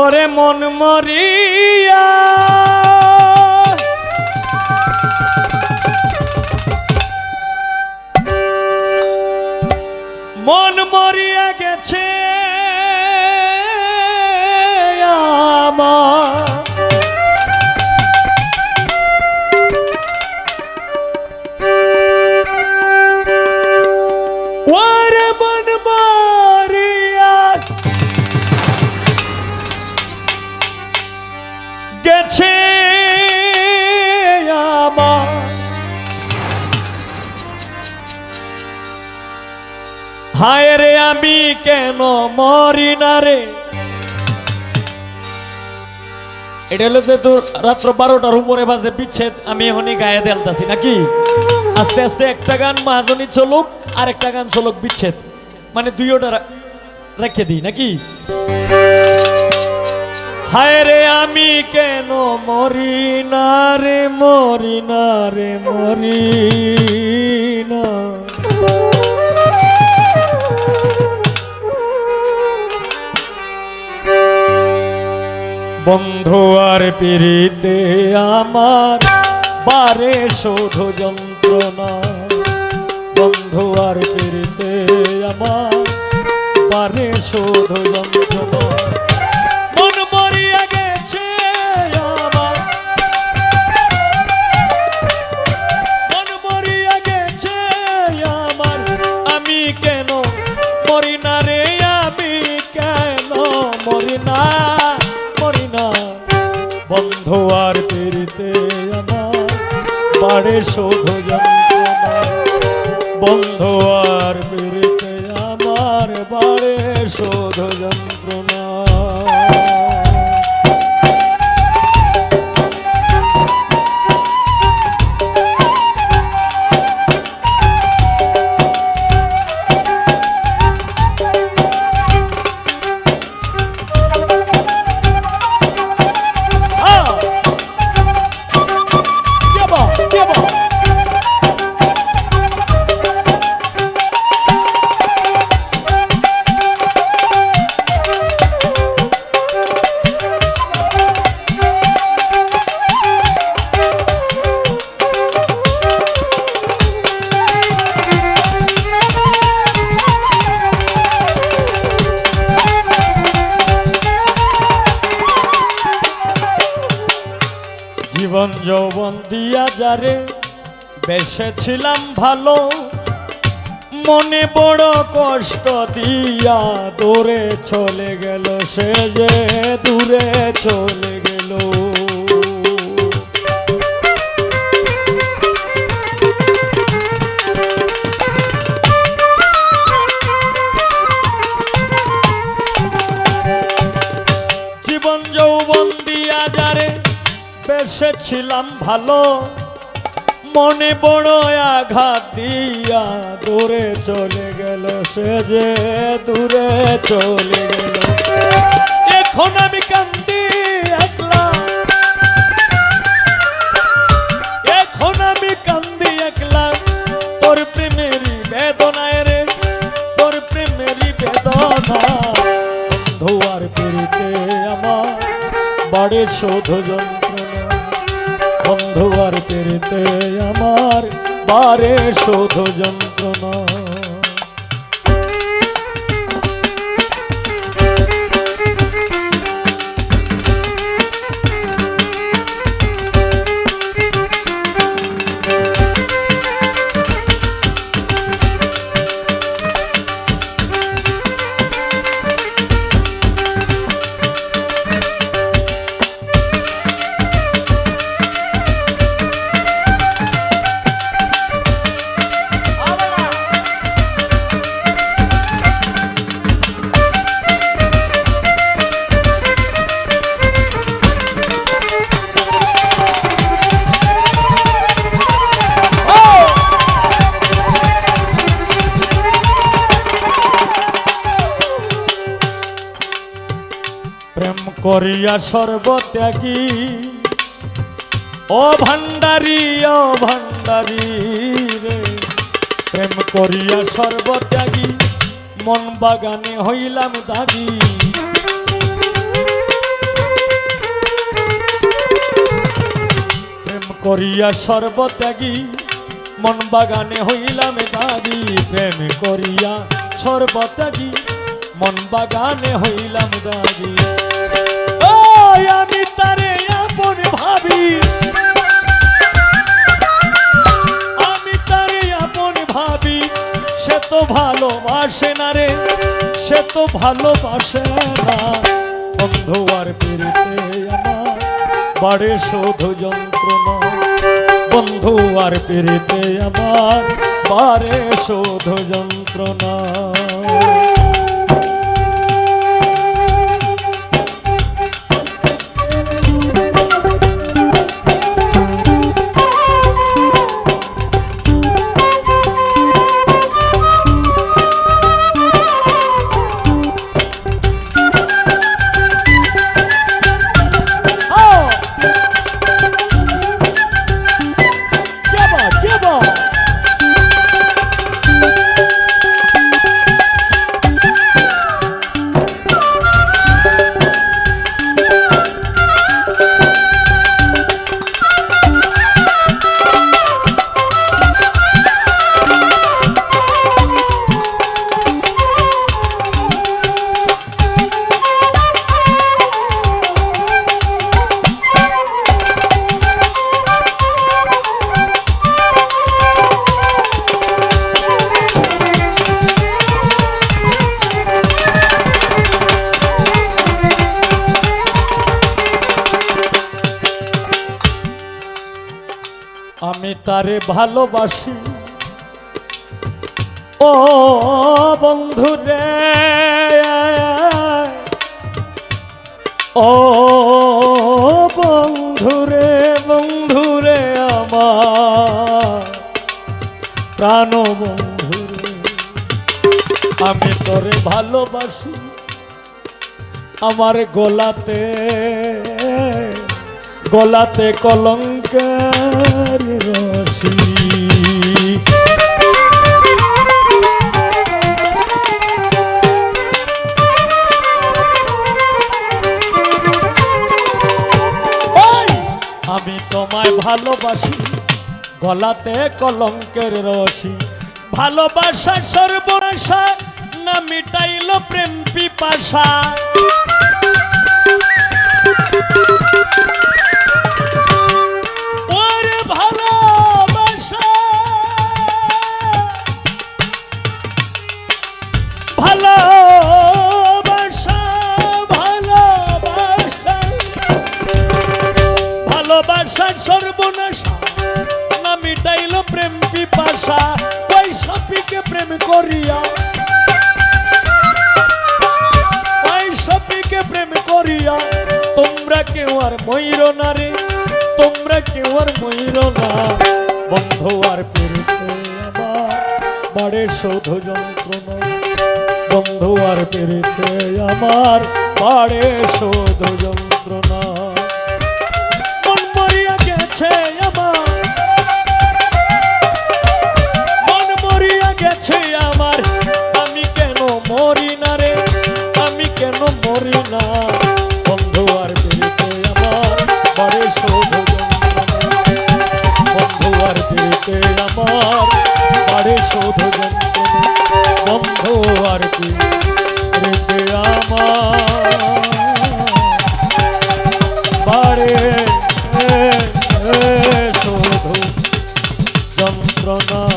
ওরে মন মরিয়া। মন মরিয়া গেছে। হায় রে, আমি কেন মরি না রে? এটা হলো যে তোর রাত্র বারোটার উপরে বাজে বিচ্ছেদ, আমি এখনই গায়ে দেলতাছি, নাকি? আস্তে আস্তে একটা গান মহাজনী চলুক আর একটা গান চলুক বিচ্ছেদ। মানে দুইটা রেখে দিই, নাকি? হায় রে, আমি কেন মরি না রে, মরি না রে, মরি না বন্ধু আর পিড়িতে আমার বারে শোধ যন্ত্রণা। বন্ধু আর পিড়িতে আমার বারে শোধ যন্ত্রণা। পেরিতে আমার পারে শোধ বন্ধু আর পেরিতে আমার বাড়ে শোধ যন্ত্রণা। জীবন যৌবন দিয়া যারে বেসেছিলাম ভালো, মনে বড় কষ্ট দিয়া দূরে চলে গেল সে যে দূরে চলে গেল। বেসেছিলাম ভালো। মনে বড় আঘাত দিয়া দূরে চলে গেল সে যে দূরে চলে গেল। এখন আমি কান্দি একলা। এখন আমি কান্দি একলা। তোর প্রেমেরই বেদনায় রে, তোর প্রেমেরই বেদনা। ধোয়ার পেরিতে আমার বাড়ে শোধ যন্ত্রণা বন্ধু আর পেরিতে আমার বারে শোধ যন্ত্রণা। করিয়া সর্বত্যাগী। ও ভান্ডারী ও ভান্ডারী রে, প্রেম করিয়া সর্বত্যাগী, মন বাগানে হইলাম দাবি প্রেম করিয়া সর্বত্যাগী, মন বাগানে হইলাম দাবি প্রেম করিয়া সর্বত্যাগী, মন বাগানে হইলাম দাবি আমি তারে আপন ভাবি। আমি তারে ভাবি। সে তো ভালোবাসে না রে, সে তো ভালোবাসে না। বন্ধু আর পেরেতে আমার বাড়ে শোধ যন্ত্রণা। বন্ধু আর পেরেতে আমার বারে শোধ যন্ত্রণা। তারে ভালোবাসি? ও বন্ধু রে, ও বন্ধু রে বন্ধু রে আমার প্রাণ বন্ধু আমি তোরে ভালোবাসি আমার গোলাতে, গলাতে কলঙ্কের ভালোবাসি গলাতে কলঙ্কের রসি ভালোবাসা সর্বনাশা না মিটাইল প্রেম পিপাসা। আর ময়ূর না রে। তোমরা কেউ আর ময়ূর না। বন্ধ আর পেরেছে আমার বাড়ে শোধ যন্ত্রণা। বন্ধু আর পেরেছে আমার বাড়ে শোধ যন্ত্রণা। যন্ত্রণা